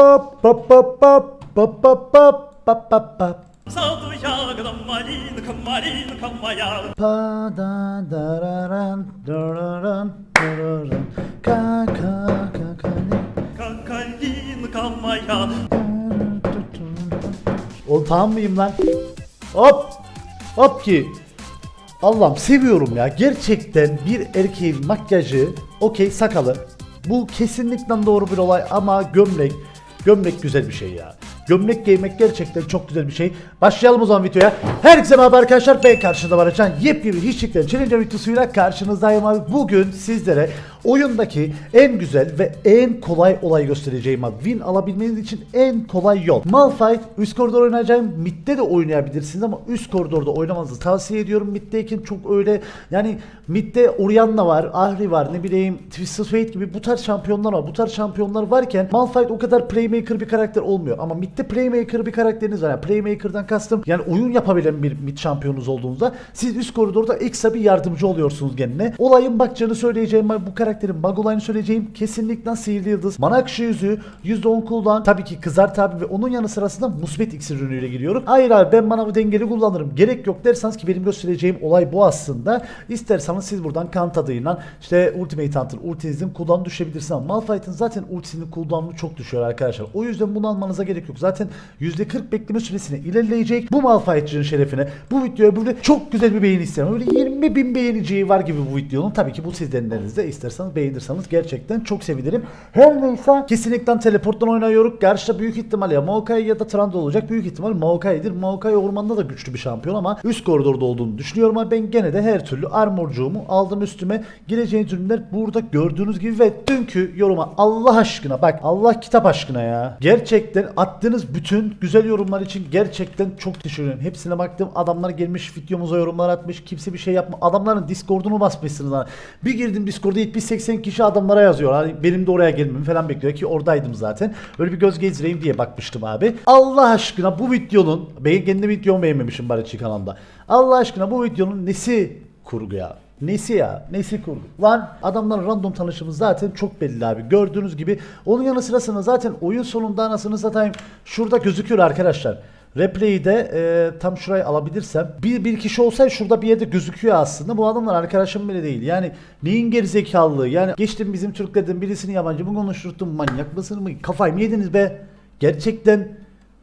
Pop pop pop pop pop pop pop pop pop pop. Саду ягодам малинка, малинка моя. Pa da da ra ran da ra ran da ra ran ka ka ka ka ne. Как калинка моя. Oğlum tamam mıyım lan? Hop! Hop ki! Allah'ım seviyorum ya. Gerçekten bir erkeğin makyajı, okey sakalı. Bu kesinlikle doğru bir olay ama gömlek, gömlek güzel bir şey ya. Gömlek giymek gerçekten çok güzel bir şey. Başlayalım o zaman videoya. Herkese merhaba arkadaşlar. Ben karşınızda var Can. Yepyeni hiçlikten challenge videosuyla karşınızdayım abi. Bugün sizlere oyundaki en güzel ve en kolay olay göstereceğim abi. Win alabilmeniz için en kolay yol. Malphite üst koridor oynayacağım. Mid'de de oynayabilirsiniz ama üst koridorda oynamanızı tavsiye ediyorum. Mid'deyken çok öyle yani mid'de Orianna var, Ahri var, ne bileyim Twisted Fate gibi bu tarz şampiyonlar var. Bu tarz şampiyonlar varken Malphite o kadar playmaker bir karakter olmuyor. Ama mid'de playmaker bir karakteriniz var. Yani playmaker'dan kastım yani oyun yapabilen bir mid şampiyonunuz olduğunuzda siz üst koridorda ekstra bir yardımcı oluyorsunuz kendine. Olayın bakacağını söyleyeceğim bu karakterin bug olayını söyleyeceğim. Kesinlikle sihirli yıldız. Mana akışı yüzüğü %10 kullan. Tabii ki kızart abi ve onun yanı sırasında musbet iksir ürünüyle giriyorum. Hayır abi ben bana bu dengeli kullanırım. Gerek yok derseniz ki benim göstereceğim olay bu aslında. İsterseniz siz buradan kan tadıyla işte Ultimate Hunter ultinizin cooldown'u düşebilirsiniz ama Malphite'ın zaten ultisinin cooldown'u çok düşüyor arkadaşlar. O yüzden bunu almanıza gerek yok. Zaten %40 bekleme süresini ilerleyecek. Bu Malphite'cının şerefine bu videoya böyle çok güzel bir beğeni isterim. Öyle 20 bin beğeniciyi var gibi bu videonun. Tabii ki bu sizden elinizde. İsterseniz beğenirseniz gerçekten çok sevinirim. Her neyse kesinlikle teleporttan oynuyoruz. Karşıda büyük ihtimal ya Maokai ya da Trundle olacak. Büyük ihtimal Maokai'dir. Maokai ormanda da güçlü bir şampiyon ama üst koridorda olduğunu düşünüyorum ama ben gene de her türlü armorcuğumu aldım üstüme. Gireceğiniz ürünler burada gördüğünüz gibi ve dünkü yoruma Allah aşkına bak Allah kitap aşkına ya. Gerçekten attığınız bütün güzel yorumlar için gerçekten çok teşekkür ederim. Hepsine baktım. Adamlar gelmiş videomuza yorumlar atmış. Kimse bir şey yapma. Adamların Discord'unu basmışsınız. Bir girdim Discord'a 70-80 kişi adamlara yazıyor. Hani benim de oraya gelmemi falan bekliyor ki oradaydım zaten. Böyle bir göz gezdireyim diye bakmıştım abi. Allah aşkına bu videonun ben kendi videomu beğenmemişim Barışçı kanalda. Allah aşkına bu videonun nesi kurgu ya? Nesi ya? Nesi kurgu? Lan adamların random tanışımı zaten çok belli abi. Gördüğünüz gibi. Onun yanı sırasında zaten oyun sonunda anasını satayım. Şurada gözüküyor arkadaşlar. Replay'i de e, tam şurayı alabilirsem bir, bir kişi olsaydı şurada bir yerde gözüküyor aslında. Bu adamlar arkadaşım bile değil. Yani neyin gerizekalılığı? Yani geçtim bizim Türklerden birisini yabancı mı konuşturttum? Manyak mısın mı? Kafayı mı yediniz be? Gerçekten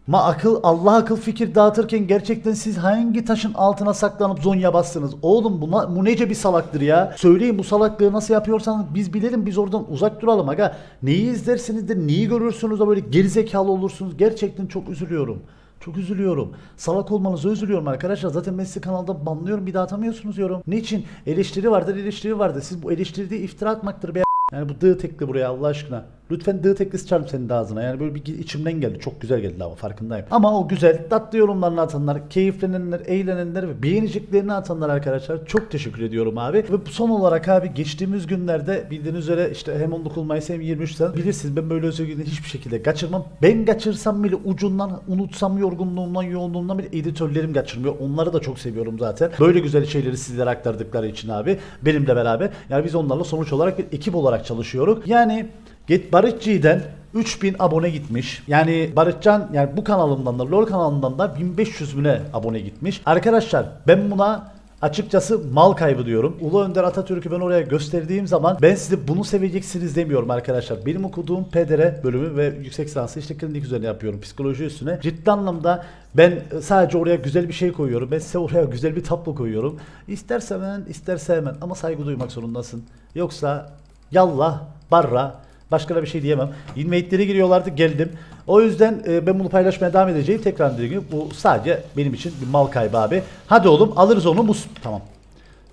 Ma akıl Allah akıl fikir dağıtırken gerçekten siz hangi taşın altına saklanıp zonya bastınız? Oğlum bu, na- bu nece bir salaktır ya? Söyleyin bu salaklığı nasıl yapıyorsanız biz bilelim biz oradan uzak duralım aga. Neyi izlersiniz de neyi görürsünüz de böyle gerizekalı olursunuz. Gerçekten çok üzülüyorum. Çok üzülüyorum. Salak olmanıza üzülüyorum arkadaşlar. Zaten ben sizi kanalda banlıyorum bir daha atamıyorsunuz yorum. Niçin? Eleştiri vardır eleştiri vardır. Siz bu eleştiride iftira atmaktır be. Yani bu dı tekli buraya Allah aşkına. Lütfen dı tekli sıçarım senin de ağzına. Yani böyle bir içimden geldi. Çok güzel geldi ama farkındayım. Ama o güzel tatlı yorumlarını atanlar, keyiflenenler, eğlenenler ve beğeniciklerini atanlar arkadaşlar çok teşekkür ediyorum abi. Ve son olarak abi geçtiğimiz günlerde bildiğiniz üzere işte hem 19 Mayıs hem 23 Nisan bilirsiniz ben böyle özel günleri hiçbir şekilde kaçırmam. Ben kaçırsam bile ucundan unutsam yorgunluğumdan yoğunluğumdan bile editörlerim kaçırmıyor. Onları da çok seviyorum zaten. Böyle güzel şeyleri sizlere aktardıkları için abi. Benimle beraber. Yani biz onlarla sonuç olarak bir ekip olarak çalışıyoruz. Yani Get Barışçı'dan 3000 abone gitmiş. Yani Barışcan yani bu kanalımdan da LoL kanalımdan da 1500 bine abone gitmiş. Arkadaşlar ben buna Açıkçası mal kaybı diyorum. Ulu Önder Atatürk'ü ben oraya gösterdiğim zaman ben size bunu seveceksiniz demiyorum arkadaşlar. Benim okuduğum PDR bölümü ve yüksek lisansı işte klinik üzerine yapıyorum. Psikoloji üstüne. Ciddi anlamda ben sadece oraya güzel bir şey koyuyorum. Ben size oraya güzel bir tablo koyuyorum. İsterse hemen isterse hemen ama saygı duymak zorundasın. Yoksa yallah barra Başka da bir şey diyemem. Invade'lere giriyorlardı geldim. O yüzden e, ben bunu paylaşmaya devam edeceğim. Tekrar dediğim gibi bu sadece benim için bir mal kaybı abi. Hadi oğlum alırız onu. Mus tamam.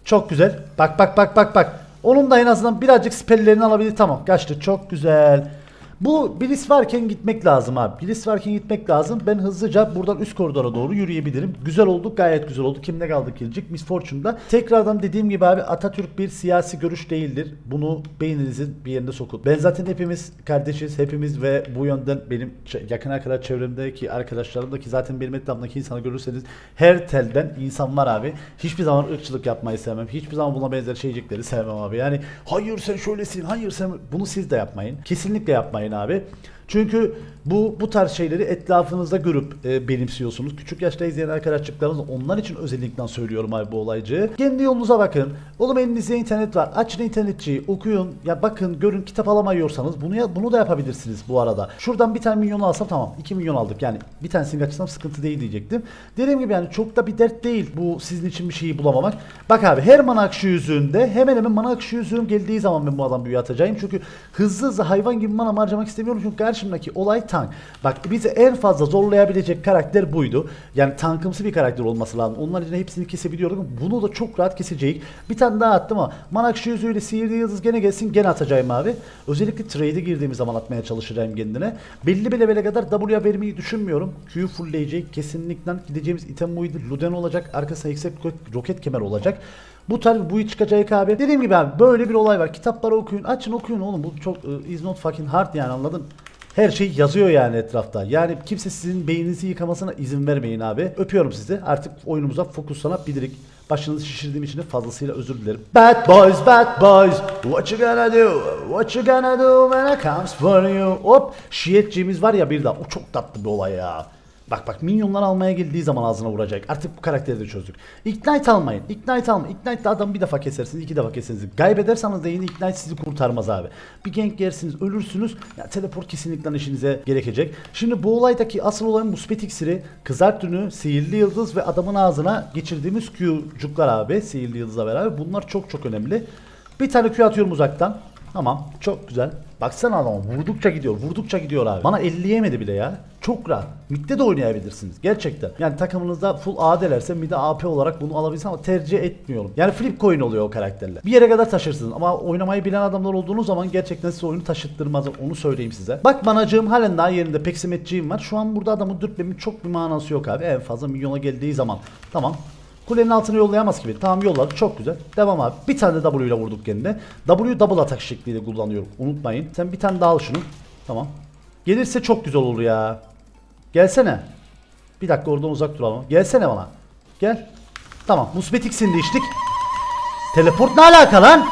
Çok güzel. Bak bak bak bak bak. Onun da en azından birazcık spelllerini alabilir. Tamam kaçtı. Çok güzel. Bu Bliss varken gitmek lazım abi. Bliss varken gitmek lazım. Ben hızlıca buradan üst koridora doğru yürüyebilirim. Güzel oldu. Gayet güzel oldu. Kimde kaldı gelecek? Miss Fortune'da. Tekrardan dediğim gibi abi Atatürk bir siyasi görüş değildir. Bunu beyninizin bir yerinde sokun. Ben zaten hepimiz kardeşiz. Hepimiz ve bu yönden benim yakın arkadaş çevremdeki arkadaşlarım da ki zaten benim etrafımdaki insanı görürseniz her telden insan var abi. Hiçbir zaman ırkçılık yapmayı sevmem. Hiçbir zaman buna benzer şeycikleri sevmem abi. Yani hayır sen şöylesin, hayır sen bunu siz de yapmayın. Kesinlikle yapmayın abi. Çünkü bu bu tarz şeyleri etrafınızda görüp e, benimsiyorsunuz. Küçük yaşta izleyen arkadaşlıklarınız onlar için özellikle söylüyorum abi bu olaycığı. Kendi yolunuza bakın. Oğlum elinizde internet var. Açın internetçiyi, okuyun. Ya bakın, görün kitap alamıyorsanız bunu ya, bunu da yapabilirsiniz bu arada. Şuradan bir tane milyon alsam tamam. 2 milyon aldık. Yani bir tanesini kaçırsam sıkıntı değil diyecektim. Dediğim gibi yani çok da bir dert değil bu sizin için bir şeyi bulamamak. Bak abi her mana akışı yüzüğünde hemen hemen mana akışı yüzüğüm geldiği zaman ben bu adam büyü atacağım. Çünkü hızlı hızlı hayvan gibi mana harcamak istemiyorum. Çünkü karşımdaki olay tank. Bak bizi en fazla zorlayabilecek karakter buydu. Yani tankımsı bir karakter olması lazım. Onlar için hepsini kesebiliyordum. Bunu da çok rahat keseceğiz. Bir tane daha attım ama mana akışı yüzüğüyle sihirli yıldız gene gelsin gene atacağım abi. Özellikle trade'e girdiğimiz zaman atmaya çalışacağım kendine. Belli bir levele kadar W'ya vermeyi düşünmüyorum. Q'yu fullleyecek. Kesinlikle gideceğimiz item buydu. Luden olacak. Arkasına yüksek roket kemer olacak. Bu tarz bu çıkacak abi. Dediğim gibi abi böyle bir olay var. Kitapları okuyun. Açın okuyun oğlum. Bu çok e, is not fucking hard yani anladın? Her şey yazıyor yani etrafta. Yani kimse sizin beyninizi yıkamasına izin vermeyin abi. Öpüyorum sizi. Artık oyunumuza fokuslanabilirik. Başınızı şişirdiğim için de fazlasıyla özür dilerim. Bad boys, bad boys. What you gonna do? What you gonna do when I comes for you? Hop. Şiyetçiğimiz var ya bir daha. O çok tatlı bir olay ya. Bak bak minyonlar almaya geldiği zaman ağzına vuracak. Artık bu karakteri de çözdük. Ignite almayın. Ignite almayın. Ignite'de adamı bir defa kesersiniz, iki defa kesersiniz. Kaybederseniz de yine Ignite sizi kurtarmaz abi. Bir gank yersiniz, ölürsünüz. Ya teleport kesinlikle işinize gerekecek. Şimdi bu olaydaki asıl olan musbet iksiri, kızart ürünü, sihirli yıldız ve adamın ağzına geçirdiğimiz Q'cuklar abi. Sihirli yıldızla beraber. Bunlar çok çok önemli. Bir tane Q atıyorum uzaktan. Tamam çok güzel. Baksana adama vurdukça gidiyor vurdukça gidiyor abi. Bana 50 yemedi bile ya. Çok rahat. Mid'de de oynayabilirsiniz. Gerçekten. Yani takımınızda full AD'lerse mid'e AP olarak bunu alabilirsiniz ama tercih etmiyorum. Yani flip coin oluyor o karakterler. Bir yere kadar taşırsınız ama oynamayı bilen adamlar olduğunuz zaman gerçekten size oyunu taşıttırmaz. Onu söyleyeyim size. Bak manacığım halen daha yerinde. Peksimetçiğim var. Şu an burada adamı dürtmemin çok bir manası yok abi. En fazla milyona geldiği zaman. Tamam. Kulenin altına yollayamaz gibi. Tamam yolladı. Çok güzel. Devam abi. Bir tane de W ile vurduk kendine. W double atak şekliyle kullanıyorum. Unutmayın. Sen bir tane daha al şunu. Tamam. Gelirse çok güzel olur ya. Gelsene. Bir dakika oradan uzak duralım. Gelsene bana. Gel. Tamam. Musbet X'ini içtik. Teleport ne alaka lan?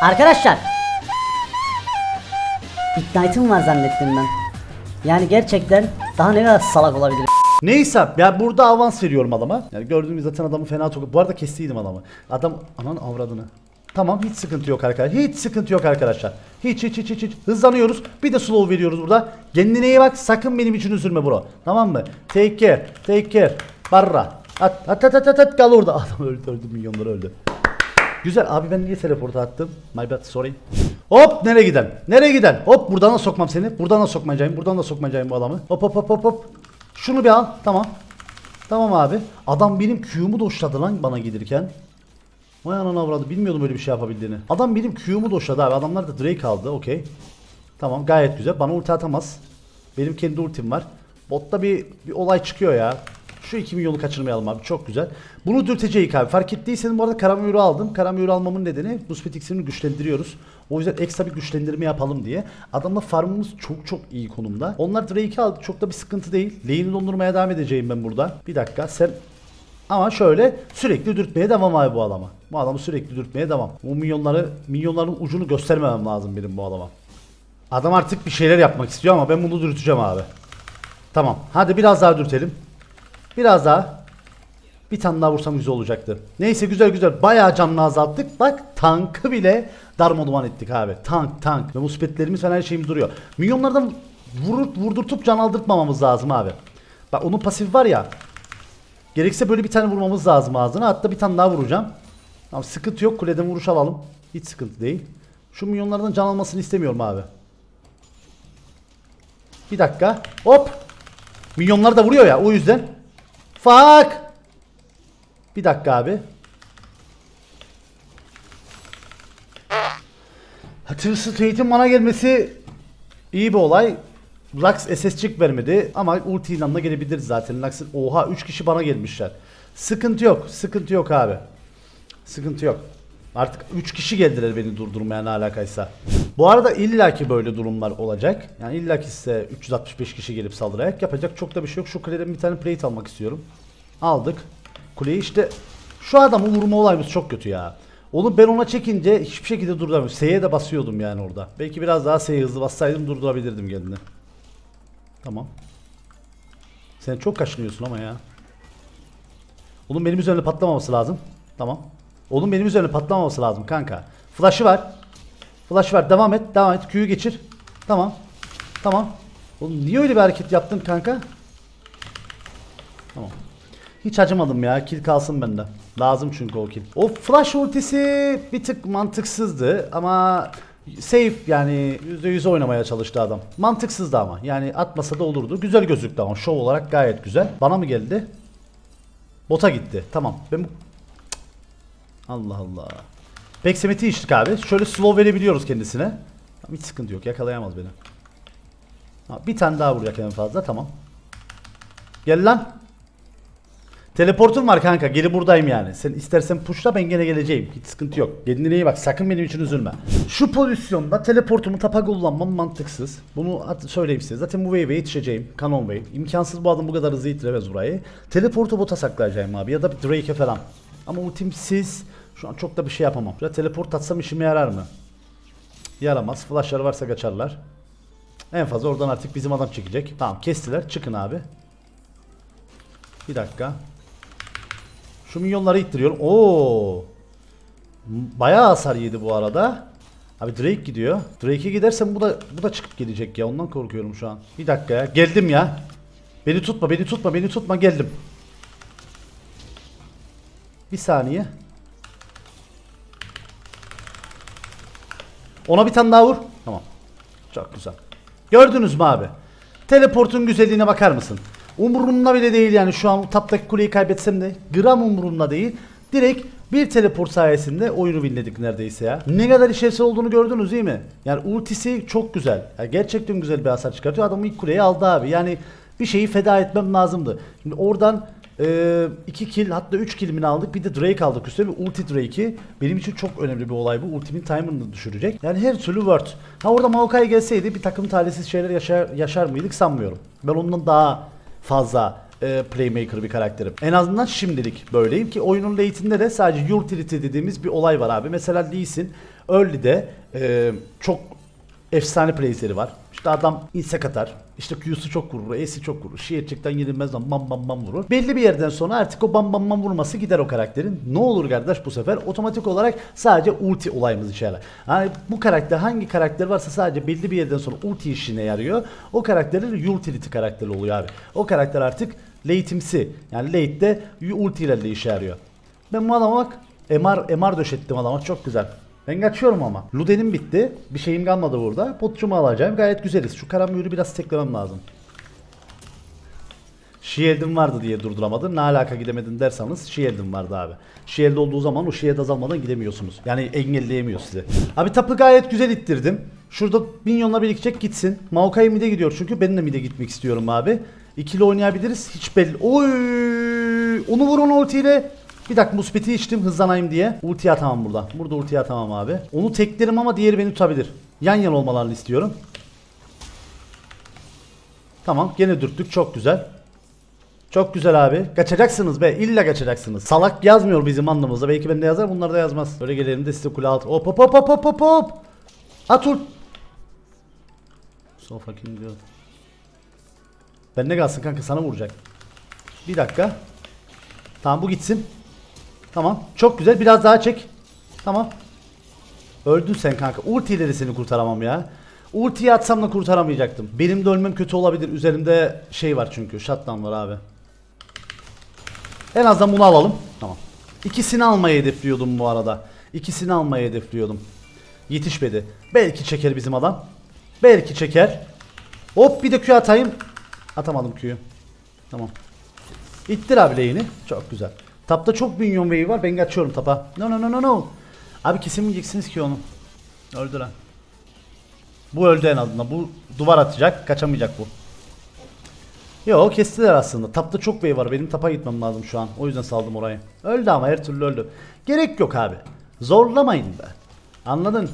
Arkadaşlar. Ignite'ım var zannettim ben. Yani gerçekten daha ne kadar salak olabilir. Neyse ya burada avans veriyorum adama. Yani gördüğünüz zaten adamı fena tokat. Bu arada kestiydim adamı. Adam anan avradını. Tamam hiç sıkıntı yok arkadaşlar. Hiç sıkıntı yok arkadaşlar. Hiç hiç hiç hiç hiç. Hızlanıyoruz. Bir de slow veriyoruz burada. Kendine iyi bak. Sakın benim için üzülme bro. Tamam mı? Take care. Take care. Barra. At at at at at, at. kal orada. Adam öldü öldü milyonlar öldü. Güzel abi ben niye teleport attım? My bad sorry. Hop nereye giden? Nereye giden? Hop buradan da sokmam seni. Buradan da sokmayacağım. Buradan da sokmayacağım bu adamı. Hop hop hop hop hop. Şunu bir al. Tamam. Tamam abi. Adam benim Q'mu doşladı lan bana gelirken. Vay anana avradı. Bilmiyordum böyle bir şey yapabildiğini. Adam benim Q'mu doşladı abi. Adamlar da Drake aldı. Okey. Tamam gayet güzel. Bana ulti atamaz. Benim kendi ultim var. Botta bir, bir olay çıkıyor ya. Şu 2 milyonu kaçırmayalım abi. Çok güzel. Bunu dürteceğiz abi. Fark ettiyseniz bu arada karamüyürü aldım. Karamüyürü almamın nedeni Muspet iksirini güçlendiriyoruz. O yüzden ekstra bir güçlendirme yapalım diye. Adamla farmımız çok çok iyi konumda. Onlar Drake'i aldı. Çok da bir sıkıntı değil. Lane'i dondurmaya devam edeceğim ben burada. Bir dakika sen ama şöyle sürekli dürtmeye devam abi bu adama. Bu adamı sürekli dürtmeye devam. Bu milyonları, milyonların ucunu göstermemem lazım benim bu adama. Adam artık bir şeyler yapmak istiyor ama ben bunu dürteceğim abi. Tamam. Hadi biraz daha dürtelim. Biraz daha. Bir tane daha vursam güzel olacaktı. Neyse güzel güzel. Bayağı canını azalttık. Bak tankı bile darmaduman ettik abi. Tank tank. Ve muspetlerimiz falan her şeyimiz duruyor. Milyonlardan vurur, vurdurtup can aldırtmamamız lazım abi. Bak onun pasif var ya. Gerekse böyle bir tane vurmamız lazım ağzına. Hatta bir tane daha vuracağım. Tamam sıkıntı yok. Kuleden vuruş alalım. Hiç sıkıntı değil. Şu milyonlardan can almasını istemiyorum abi. Bir dakika. Hop. Milyonlar da vuruyor ya o yüzden. Fuck. Bir dakika abi. Hatırsı Tate'in bana gelmesi iyi bir olay. Lux SS'cik vermedi ama ulti ile de gelebiliriz zaten. Lux'ın oha 3 kişi bana gelmişler. Sıkıntı yok. Sıkıntı yok abi. Sıkıntı yok. Artık 3 kişi geldiler beni durdurmaya ne alakaysa. Bu arada illaki böyle durumlar olacak. Yani illaki size 365 kişi gelip saldırarak yapacak çok da bir şey yok. Şu kuleden bir tane plate almak istiyorum. Aldık. Kuleyi işte şu adamı vurma olayımız çok kötü ya. Oğlum ben ona çekince hiçbir şekilde durduramıyorum. S'ye de basıyordum yani orada. Belki biraz daha S'ye hızlı bassaydım durdurabilirdim kendini. Tamam. Sen çok kaşınıyorsun ama ya. Oğlum benim üzerine patlamaması lazım. Tamam. Oğlum benim üzerine patlamaması lazım kanka. Flash'ı var. Flash var. Devam et. Devam et. Q'yu geçir. Tamam. Tamam. Oğlum niye öyle bir hareket yaptın kanka? Tamam. Hiç acımadım ya. Kill kalsın bende. Lazım çünkü o kill. O flash ultisi bir tık mantıksızdı ama safe yani %100 oynamaya çalıştı adam. Mantıksızdı ama. Yani atmasa da olurdu. Güzel gözüktü ama show olarak gayet güzel. Bana mı geldi? Bota gitti. Tamam. Ben bu... Allah Allah. Peksemeti içtik abi. Şöyle slow verebiliyoruz kendisine. Hiç sıkıntı yok. Yakalayamaz beni. Bir tane daha vuracak en fazla. Tamam. Gel lan. Teleportum var kanka. Geri buradayım yani. Sen istersen pushla ben gene geleceğim. Hiç sıkıntı yok. Kendine iyi bak. Sakın benim için üzülme. Şu pozisyonda teleportumu tapa kullanmam mantıksız. Bunu söyleyeyim size. Zaten bu wave'e yetişeceğim. Canon wave. İmkansız bu adam bu kadar hızlı itiremez burayı. Teleportu bota saklayacağım abi. Ya da bir Drake'e falan. Ama ultimsiz şu an çok da bir şey yapamam. Ya teleport atsam işime yarar mı? Yaramaz. Flashları varsa kaçarlar. En fazla oradan artık bizim adam çekecek. Tamam kestiler. Çıkın abi. Bir dakika. Şu minyonları ittiriyorum. Oo. Bayağı hasar yedi bu arada. Abi Drake gidiyor. Drake'e gidersem bu da bu da çıkıp gelecek ya. Ondan korkuyorum şu an. Bir dakika ya. Geldim ya. Beni tutma, beni tutma, beni tutma. Geldim. Bir saniye. Ona bir tane daha vur. Tamam. Çok güzel. Gördünüz mü abi? Teleportun güzelliğine bakar mısın? Umurumda bile değil yani şu an taptaki kuleyi kaybetsem de gram umurumda değil. Direkt bir teleport sayesinde oyunu winledik neredeyse ya. Ne kadar işlevsel olduğunu gördünüz değil mi? Yani ultisi çok güzel. Ya gerçekten güzel bir hasar çıkartıyor. Adam ilk kuleyi aldı abi. Yani bir şeyi feda etmem lazımdı. Şimdi oradan 2 kill hatta 3 kill'ini aldık. Bir de Drake aldık üstüne bir ulti Drake'i. Benim için çok önemli bir olay bu. Ultimin timer'ını düşürecek. Yani her türlü word. Ha orada Maokai gelseydi bir takım talihsiz şeyler yaşar, yaşar mıydık sanmıyorum. Ben ondan daha fazla e, playmaker bir karakterim. En azından şimdilik böyleyim ki oyunun late'inde de sadece utility dediğimiz bir olay var abi. Mesela Lee Sin early'de e, çok efsane playsleri var. İşte adam insek atar. İşte Q'su çok vurur, E'si çok vurur. Şiirçekten yenilmez lan bam bam bam vurur. Belli bir yerden sonra artık o bam bam bam vurması gider o karakterin. Ne olur kardeş bu sefer otomatik olarak sadece ulti olayımız işe yarar. Yani bu karakter hangi karakter varsa sadece belli bir yerden sonra ulti işine yarıyor. O karakterler utility karakteri oluyor abi. O karakter artık late'imsi. Yani late'de ultilerle işe yarıyor. Ben bu adama bak MR, MR döşettim adama çok güzel. Ben kaçıyorum ama. Luden'im bitti. Bir şeyim kalmadı burada. Potçumu alacağım. Gayet güzeliz. Şu karamürü biraz teklemem lazım. Shield'im vardı diye durduramadım. Ne alaka gidemedin derseniz Shield'im vardı abi. Shield olduğu zaman o Shield azalmadan gidemiyorsunuz. Yani engelleyemiyor sizi. Abi tapı gayet güzel ittirdim. Şurada minyonla birikecek gitsin. Maokai mid'e gidiyor çünkü ben de mid'e gitmek istiyorum abi. İkili oynayabiliriz. Hiç belli. Oy! Onu vur onu ultiyle. Bir dakika muspeti içtim hızlanayım diye. Ulti atamam burada. Burada ulti atamam abi. Onu teklerim ama diğeri beni tutabilir. Yan yan olmalarını istiyorum. Tamam gene dürttük çok güzel. Çok güzel abi. Kaçacaksınız be. İlla kaçacaksınız. Salak yazmıyor bizim anlamımızda. Belki bende yazar bunlar da yazmaz. Böyle gelelim de size kule altı. Hop hop hop hop hop hop hop. At ult. So fucking good. Bende kalsın kanka sana vuracak. Bir dakika. Tamam bu gitsin. Tamam. Çok güzel. Biraz daha çek. Tamam. Öldün sen kanka. Ulti ile de seni kurtaramam ya. Ultiyi atsam da kurtaramayacaktım. Benim de ölmem kötü olabilir. Üzerimde şey var çünkü. Shutdown var abi. En azından bunu alalım. Tamam. İkisini almayı hedefliyordum bu arada. İkisini almayı hedefliyordum. Yetişmedi. Belki çeker bizim adam. Belki çeker. Hop bir de Q atayım. Atamadım Q'yu. Tamam. İttir abi lane'i. Çok güzel. Tapta çok minyon wave var. Ben kaçıyorum tapa. No no no no no. Abi kesemeyeceksiniz ki onu. Öldü lan. Bu öldü en azından. Bu duvar atacak. Kaçamayacak bu. Yo kestiler aslında. Tapta çok wave var. Benim tapa gitmem lazım şu an. O yüzden saldım orayı. Öldü ama her türlü öldü. Gerek yok abi. Zorlamayın be. Anladın?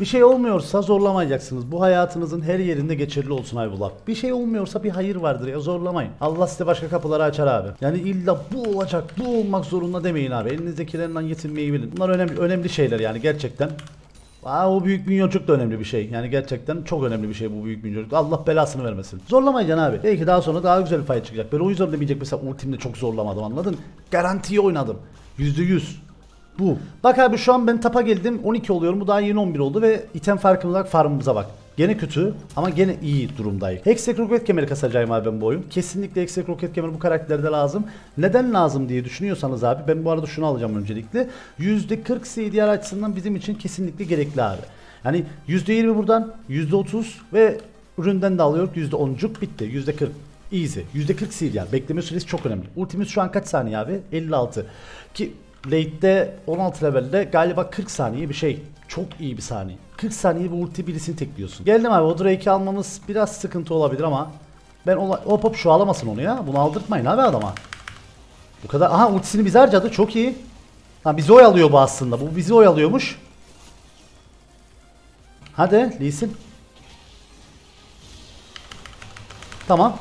Bir şey olmuyorsa zorlamayacaksınız. Bu hayatınızın her yerinde geçerli olsun Ayvullah. Bir şey olmuyorsa bir hayır vardır ya zorlamayın. Allah size başka kapıları açar abi. Yani illa bu olacak, bu olmak zorunda demeyin abi. Elinizdekilerinden yetinmeyi bilin. Bunlar önemli önemli şeyler yani gerçekten. Aa, o büyük minyocuk da önemli bir şey. Yani gerçekten çok önemli bir şey bu büyük minyocuk. Allah belasını vermesin. Zorlamayacaksın abi. Belki daha sonra daha güzel bir fight çıkacak. Ben o yüzden demeyecek mesela ultimde çok zorlamadım anladın? Garantiye oynadım. %100. Bu. Bak abi şu an ben tapa geldim 12 oluyorum bu daha yeni 11 oldu ve item farkına bak farmımıza bak. Gene kötü ama gene iyi durumdayım. Hextech roket kemeri kasacağım abi ben bu oyun. Kesinlikle Hextech roket kemeri bu karakterde lazım. Neden lazım diye düşünüyorsanız abi ben bu arada şunu alacağım öncelikle. %40 CDR açısından bizim için kesinlikle gerekli abi. Yani %20 buradan %30 ve üründen de alıyoruz %10'cuk bitti %40. Easy. %40 CDR. Bekleme süresi çok önemli. Ultimiz şu an kaç saniye abi? 56. Ki late'de 16 levelde galiba 40 saniye bir şey. Çok iyi bir saniye. 40 saniye bir ulti birisini tekliyorsun. Geldim abi o Drake'i almamız biraz sıkıntı olabilir ama ben ola, hop hop şu alamasın onu ya. Bunu aldırtmayın abi adama. Bu kadar. Aha ultisini bize harcadı. Çok iyi. Ha bizi oyalıyor bu aslında. Bu bizi oyalıyormuş. Hadi Lee Sin. Tamam.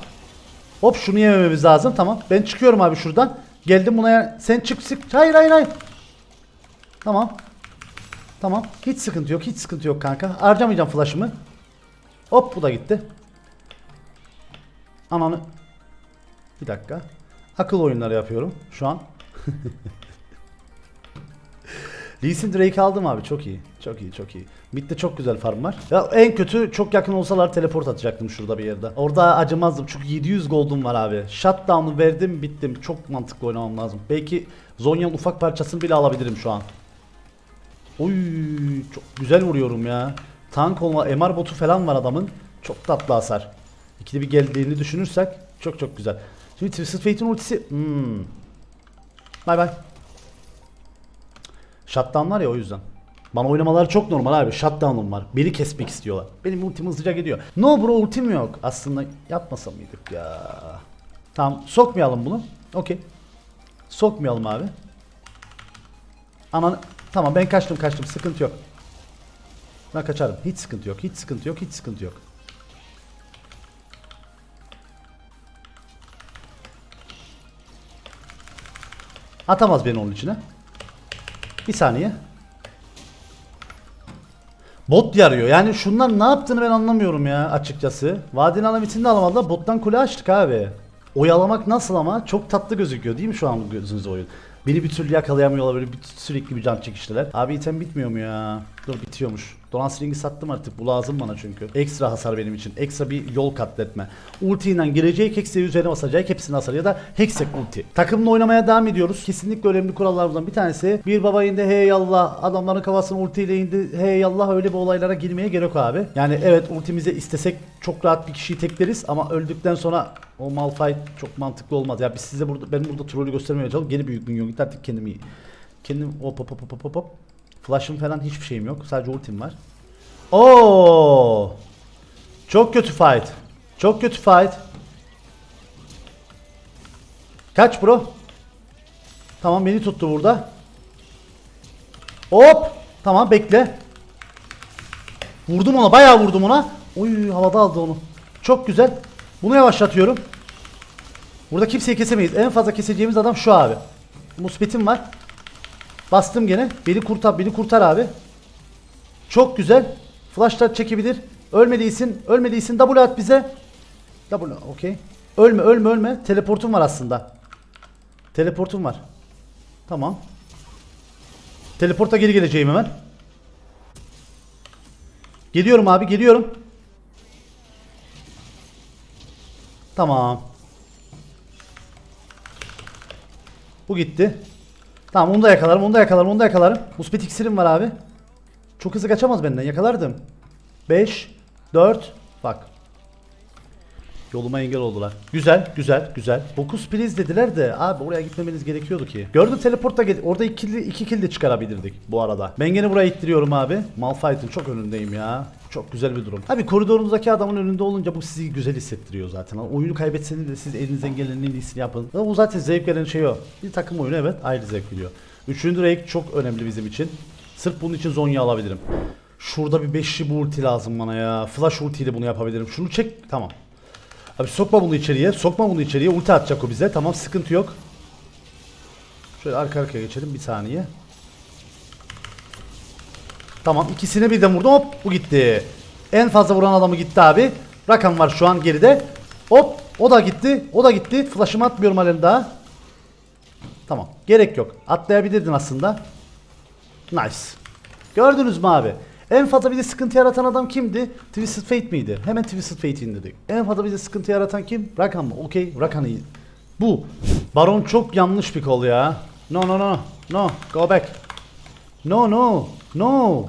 Hop şunu yemememiz lazım. Tamam. Ben çıkıyorum abi şuradan. Geldim buna ya- sen çık çık. Hayır hayır hayır. Tamam. Tamam. Hiç sıkıntı yok. Hiç sıkıntı yok kanka. Harcamayacağım flash'ımı. Hop bu da gitti. Ananı. Bir dakika. Akıl oyunları yapıyorum şu an. Lee Sin Drake aldım abi çok iyi. Çok iyi çok iyi. Mid'de çok güzel farm var. Ya en kötü çok yakın olsalar teleport atacaktım şurada bir yerde. Orada acımazdım çünkü 700 gold'um var abi. Shutdown'u verdim bittim. Çok mantıklı oynamam lazım. Belki Zonya'nın ufak parçasını bile alabilirim şu an. Oy çok güzel vuruyorum ya. Tank olma MR botu falan var adamın. Çok tatlı hasar. İkili bir geldiğini düşünürsek çok çok güzel. Şimdi Twisted Fate'in ultisi. Hmm. Bay bay. Shutdown ya o yüzden. Bana oynamaları çok normal abi. Shutdown'um var. Beni kesmek istiyorlar. Benim ultim hızlıca gidiyor. No bro ultim yok. Aslında yapmasa mıydık ya? Tamam sokmayalım bunu. Okey. Sokmayalım abi. Aman tamam ben kaçtım kaçtım sıkıntı yok. Ben kaçarım. Hiç sıkıntı yok. Hiç sıkıntı yok. Hiç sıkıntı yok. Atamaz beni onun içine. Bir saniye. Bot yarıyor. Yani şunlar ne yaptığını ben anlamıyorum ya açıkçası. Vadin alametini de alamadılar. Bottan kule açtık abi. Oyalamak nasıl ama? Çok tatlı gözüküyor değil mi şu an gözünüzde oyun? Beni bir türlü yakalayamıyorlar böyle bir, sürekli bir can çekiştiler. Abi item bitmiyor mu ya? Dur bitiyormuş. Dolan Sling'i sattım artık. Bu lazım bana çünkü. Ekstra hasar benim için. Ekstra bir yol katletme. Ulti ile girecek Hex'e üzerine basacak. Hepsini hasar ya da Hex'e ulti. Takımla oynamaya devam ediyoruz. Kesinlikle önemli kurallarımızdan bir tanesi. Bir baba indi hey yallah. Adamların kafasına ultiyle indi hey yallah. Öyle bir olaylara girmeye gerek abi. Yani evet ultimize istesek çok rahat bir kişiyi tekleriz ama öldükten sonra o Malphite çok mantıklı olmaz. Ya biz size burada ben burada trollü göstermeye çalışıyorum. Geri büyük minyon git artık kendimi kendim hop hop hop hop hop hop. Flash'ım falan hiçbir şeyim yok. Sadece ultim var. Oo! Çok kötü fight. Çok kötü fight. Kaç bro? Tamam beni tuttu burada. Hop! Tamam bekle. Vurdum ona, bayağı vurdum ona. Oy havada aldı onu. Çok güzel. Bunu yavaşlatıyorum. Burada kimseyi kesemeyiz. En fazla keseceğimiz adam şu abi. Musbetim var. Bastım gene. Beni kurtar, beni kurtar abi. Çok güzel. Flashlar çekebilir. Ölmediysin, ölmediysin. Double at bize. Double, okey. Ölme, ölme, ölme. Teleportum var aslında. Teleportum var. Tamam. Teleporta geri geleceğim hemen. Geliyorum abi, geliyorum. Tamam. Bu gitti. Tamam onu da yakalarım, onu da yakalarım, onu da yakalarım. Muspet iksirim var abi. Çok hızlı kaçamaz benden. Yakalardım. 5 4 bak. Yoluma engel oldular. Güzel, güzel, güzel. Focus please dediler de abi oraya gitmemeniz gerekiyordu ki. Gördün teleportta gel orada 2 kill, iki kill de çıkarabilirdik bu arada. Ben gene buraya ittiriyorum abi. Malphite'ın çok önündeyim ya. Çok güzel bir durum. Abi koridorunuzdaki adamın önünde olunca bu sizi güzel hissettiriyor zaten. Oyunu kaybetseniz de siz elinizden gelenin en iyisini yapın. Bu zaten zevk veren şey o. Bir takım oyunu evet ayrı zevk veriyor. Üçüncü rank çok önemli bizim için. Sırf bunun için Zonya alabilirim. Şurada bir beşli bu ulti lazım bana ya. Flash ultiyle bunu yapabilirim. Şunu çek. Tamam. Abi sokma bunu içeriye. Sokma bunu içeriye. Ulti atacak o bize. Tamam sıkıntı yok. Şöyle arka arkaya geçelim bir saniye. Tamam ikisine birden vurdum hop bu gitti. En fazla vuran adamı gitti abi. Rakam var şu an geride. Hop o da gitti. O da gitti. Flash'ımı atmıyorum halen daha. Tamam gerek yok. Atlayabilirdin aslında. Nice. Gördünüz mü abi? En fazla bize sıkıntı yaratan adam kimdi? Twisted Fate miydi? Hemen Twisted Fate indirdik. En fazla bize sıkıntı yaratan kim? Rakan mı? Okey. Rakan iyi. Bu. Baron çok yanlış bir kol ya. No no no. No. Go back. No no. No.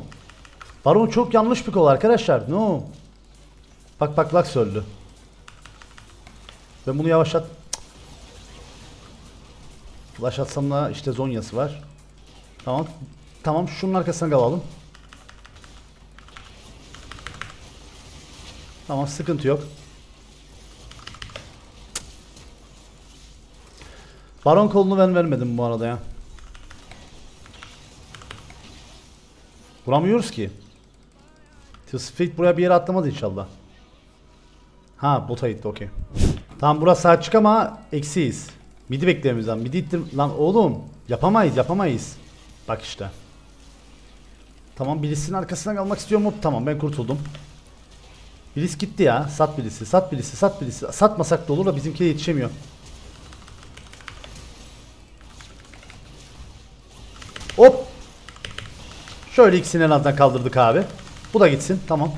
Baron çok yanlış bir kol arkadaşlar. No. Bak bak Lux öldü. Ben bunu yavaşlat. Flash da işte Zonya'sı var. Tamam. Tamam şunun arkasına kalalım. Tamam sıkıntı yok. Baron kolunu ben vermedim bu arada ya. Vuramıyoruz ki. Twisted buraya bir yere atlamadı inşallah. Ha bota gitti okey. Tamam burası sağ çık ama eksiyiz. Midi bekleyemiyoruz lan. Midi ittir... Lan oğlum yapamayız yapamayız. Bak işte. Tamam birisinin arkasına kalmak istiyorum hop tamam ben kurtuldum. Bilis gitti ya. Sat bilisi, sat bilisi, sat bilisi. Satmasak da olur da bizimkiye yetişemiyor. Hop. Şöyle ikisini en azından kaldırdık abi. Bu da gitsin. Tamam.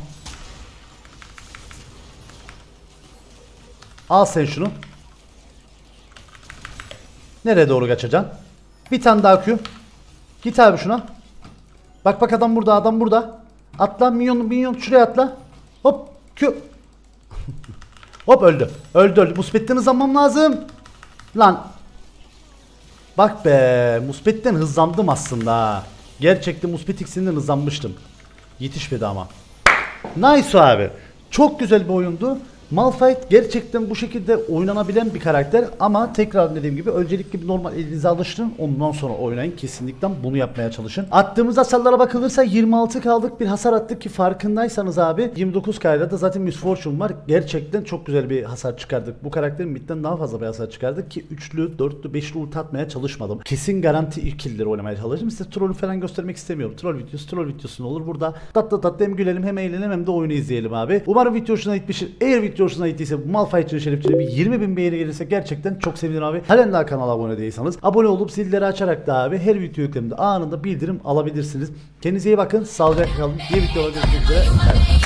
Al sen şunu. Nereye doğru kaçacaksın? Bir tane daha Q. Git abi şuna. Bak bak adam burada adam burada. Atla minyon minyon şuraya atla. Hop Q. Hop öldü. Öldü öldü. Musbet'ten hızlanmam lazım. Lan. Bak be. Musbet'ten hızlandım aslında. Gerçekten Musbet X'inden hızlanmıştım. Yetişmedi ama. Nice abi. Çok güzel bir oyundu. Malphite gerçekten bu şekilde oynanabilen bir karakter ama tekrar dediğim gibi öncelikle bir normal elinize alıştırın ondan sonra oynayın kesinlikle bunu yapmaya çalışın. Attığımız hasarlara bakılırsa 26 kaldık bir hasar attık ki farkındaysanız abi 29 kayda da zaten Miss Fortune var gerçekten çok güzel bir hasar çıkardık. Bu karakterin midden daha fazla bir hasar çıkardık ki üçlü, dörtlü, beşli ulti atmaya çalışmadım. Kesin garanti ilk killleri oynamaya çalıştım. Size trollü falan göstermek istemiyorum. Troll videosu, troll videosu ne olur burada. Tatlı tatlı hem gülelim hem eğlenelim hem de oyunu izleyelim abi. Umarım video hoşuna gitmiştir. Eğer video hoşuna gittiyse bu Malphite'ın şerefçiliği bir 20 bin beğeni gelirse gerçekten çok sevinirim abi. Halen daha kanala abone değilseniz abone olup zilleri açarak da abi her video yükleminde anında bildirim alabilirsiniz. Kendinize iyi bakın. Sağlıcakla kalın. Diğer videolarda görüşmek üzere.